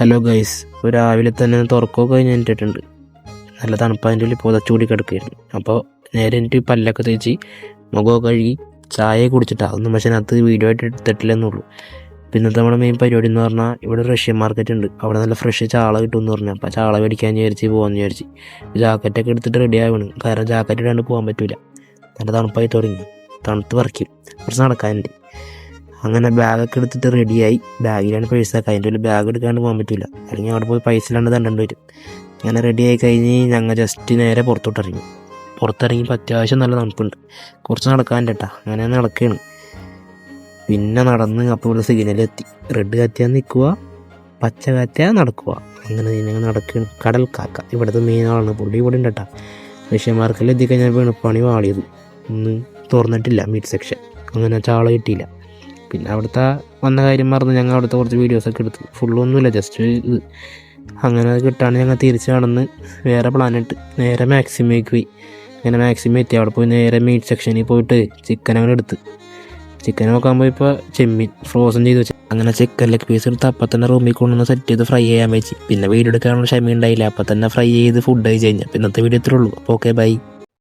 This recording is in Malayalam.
ഹലോ ഗൈസ് ഇപ്പോൾ രാവിലെ തന്നെ തുറക്കമൊക്കെ കഴിഞ്ഞ് എണീറ്റിട്ടുണ്ട് നല്ല തണുപ്പതിന്റെ ഉള്ളിൽ പുതച്ചുകൂടി കിടക്കുകയായിരുന്നു. അപ്പോൾ നേരെ എനിക്ക് പല്ലൊക്കെ തേച്ച് മുഖമൊക്കെ കഴുകി ചായ കുടിച്ചിട്ടാണ് അതൊന്നും പക്ഷേ അതിനകത്ത് വീഡിയോ ആയിട്ട് എടുത്തിട്ടില്ലെന്നുള്ളൂ പിന്നെ നമ്മുടെ മെയിൻ പരിപാടി എന്ന് പറഞ്ഞാൽ ഇവിടെ റഷ്യൻ മാർക്കറ്റ് ഉണ്ട്. അവിടെ നല്ല ഫ്രഷ് ചാള കിട്ടും എന്ന് പറഞ്ഞു. അപ്പോൾ ചാള മേടിക്കാൻ വിചാരിച്ച് പോകാമെന്ന് വിചാരിച്ച്. ജാക്കറ്റൊക്കെ എടുത്തിട്ട് റെഡി ആവണം. കാരണം ജാക്കറ്റ് ഇടാണ്ട് പോകാൻ പറ്റില്ല നല്ല തണുപ്പായി തുടങ്ങി. തണുത്ത് പറിക്കും. കുറച്ച് നടക്കാനുണ്ട്. അങ്ങനെ ബാഗൊക്കെ എടുത്തിട്ട് റെഡിയായി ബാഗിലാണ് പേഴ്സൊക്കെ അതിന്റെ ഉള്ളിൽ ബാഗ് എടുക്കാണ്ട് പോകാൻ പറ്റില്ല അല്ലെങ്കിൽ അവിടെ പോയി പൈസ ഇല്ലാണ്ട് തണ്ടേണ്ടി വരും. അങ്ങനെ റെഡിയായി കഴിഞ്ഞ് ഞങ്ങൾ ജസ്റ്റ് നേരെ പുറത്തോട്ട് ഇറങ്ങി. പുറത്തിറങ്ങിയപ്പോൾ അത്യാവശ്യം നല്ല തണുപ്പുണ്ട്. കുറച്ച് നടക്കാൻ കേട്ടാ അങ്ങനെ നടക്കുകയാണ് പിന്നെ നടന്ന് അപ്പോൾ ഇവിടെ സിഗ്നൽ എത്തി. റെഡ് കാത്തിയാൽ നിൽക്കുക പച്ച കാത്തിയാൽ നടക്കുക അങ്ങനെ ഞങ്ങൾ നടക്കുകയാണ് കടൽ കാക്ക. ഇവിടുത്തെ മെയിൻ ആളാണ്. പുള്ളി ഇവിടെ ഉണ്ട് കേട്ടാ വിഷയമാർക്കെല്ലാം എത്തിക്കഴിഞ്ഞാൽ പണി വാളിയത്. ഇന്ന് തുറന്നിട്ടില്ല മിഡ് സെക്ഷൻ അങ്ങനെ ചാള കിട്ടിയില്ല. പിന്നെ അവിടുത്തെ വന്ന കാര്യം മറന്ന് ഞങ്ങൾ അവിടുത്തെ കുറച്ച് വീഡിയോസൊക്കെ എടുത്തു. ഫുള്ളൊന്നുമില്ല ജസ്റ്റ് ഇത്. അങ്ങനെ അത് കിട്ടാണ്ട് ഞങ്ങൾ തിരിച്ച് നടന്ന് വേറെ പ്ലാനിട്ട് നേരെ മാക്സിമേക്ക് പോയി. അങ്ങനെ മാക്സിമം എത്തി. അവിടെ പോയി നേരെ മീറ്റ് സെക്ഷനിൽ പോയിട്ട് ചിക്കൻ അങ്ങനെ എടുത്ത്. ചിക്കൻ നോക്കാൻ പോയപ്പോൾ ചെമ്മീൻ ഫ്രോസൺ ചെയ്ത് വെച്ചു. അങ്ങനെ ചിക്കൻ ലെഗ് പീസ് എടുത്ത് അപ്പം തന്നെ റൂമിൽ കൊണ്ടുവന്ന് സെറ്റ് ചെയ്ത് ഫ്രൈ ചെയ്യാൻ വെച്ച്. പിന്നെ വീഡിയോ എടുക്കാനുള്ള ക്ഷമ ഉണ്ടായില്ല അപ്പം തന്നെ ഫ്രൈ ചെയ്ത് ഫുഡ് കഴിച്ച് കഴിഞ്ഞാൽ ഇന്നത്തെ വീഡിയോ ഇത്രേ ഉള്ളൂ. അപ്പോൾ ഓക്കെ ബൈ